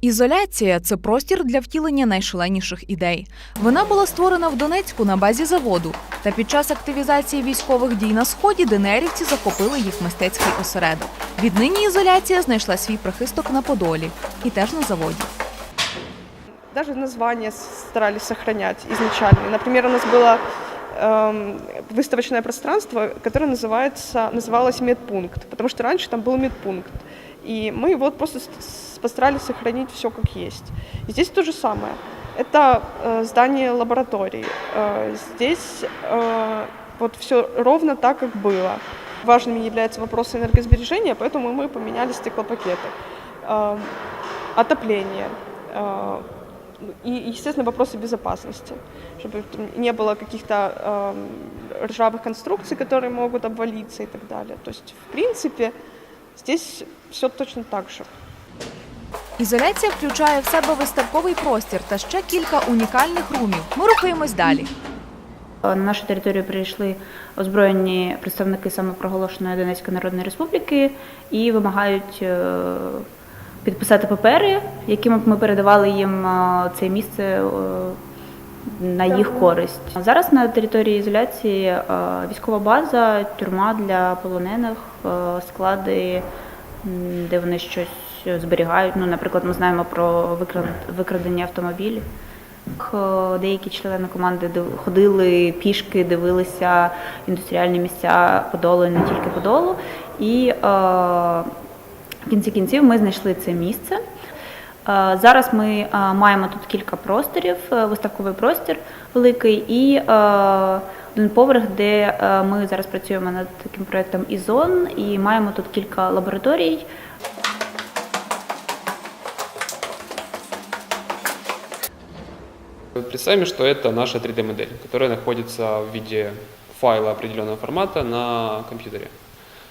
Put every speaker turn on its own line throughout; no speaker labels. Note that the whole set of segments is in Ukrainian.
Ізоляція це простір для втілення найшаленіших ідей. Вона була створена в Донецьку на базі заводу. Та під час активізації військових дій на сході ДНРівці захопили їх мистецький осередок. Віднині ізоляція знайшла свій прихисток на Подолі і теж на заводі.
Даже название старались сохранять изначально. Например, у нас было эм, выставочное пространство, которое называется, называлось медпункт, потому что раньше там был медпункт. И мы вот просто с- с- постарались сохранить все как есть. Здесь то же самое. Это э, здание лаборатории. Э, здесь э, вот все ровно так, как было. Важными являются вопросы энергосбережения, поэтому мы поменяли стеклопакеты. Эм, отопление. э, и, естественно, вопросы безопасности, чтобы не было каких-то эм, ржавых конструкций, которые могут обвалиться и так далее. То есть, в принципе, здесь все точно так же.
Ізоляція включає в себе виставковий простір та ще кілька унікальних румів. Ми рухаємось далі.
На нашу територію прийшли озброєні представники самопроголошеної Донецької Народної Республіки і вимагають е, підписати папери, якими б ми передавали їм е, це місце е, на їх користь. Зараз на території ізоляції військова база, тюрма для полонених, склади, де вони щось зберігають. Ну, наприклад, ми знаємо про викрадення автомобілів. Е, Деякі члени команди ходили пішки, дивилися індустріальні місця Подолу не тільки Подолу. І е, в кінці кінців ми знайшли це місце. Е, Зараз ми е, маємо тут кілька просторів, е, виставковий простір великий і один поверх, де ми зараз працюємо над таким проєктом Ізон і маємо тут кілька лабораторій.
Представим, что это наша 3D-модель, которая находится в виде файла определенного формата на компьютере.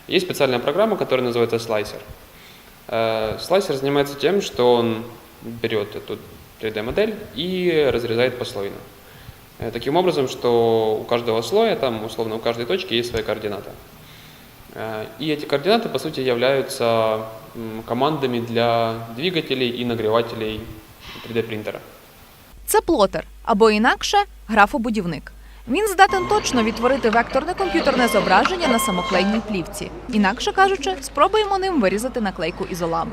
Есть специальная программа, которая называется слайсер. Э, Слайсер занимается тем, что он берет эту 3D-модель и разрезает послойно. Э, Таким образом, что у каждого слоя, там, условно, у каждой точки есть своя координата. Э, И эти координаты, по сути, являются командами для двигателей и нагревателей 3D-принтера.
Це плотер або інакше графобудівник. Він здатен точно відтворити векторне комп'ютерне зображення на самоклейній плівці. Інакше кажучи, спробуємо ним вирізати наклейку ізоламу.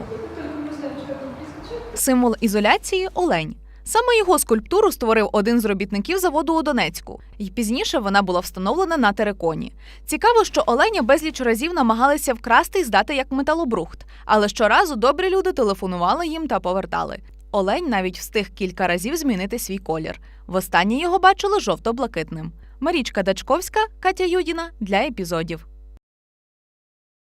Символ ізоляції олень. Саме його скульптуру створив один з робітників заводу у Донецьку, і пізніше вона була встановлена на тереконі. Цікаво, що оленя безліч разів намагалися вкрасти і здати як металобрухт, але щоразу добрі люди телефонували їм та повертали. Олень навіть встиг кілька разів змінити свій колір. Востаннє його бачили жовто-блакитним. Марічка Дачковська, Катя Юдіна для епізодів.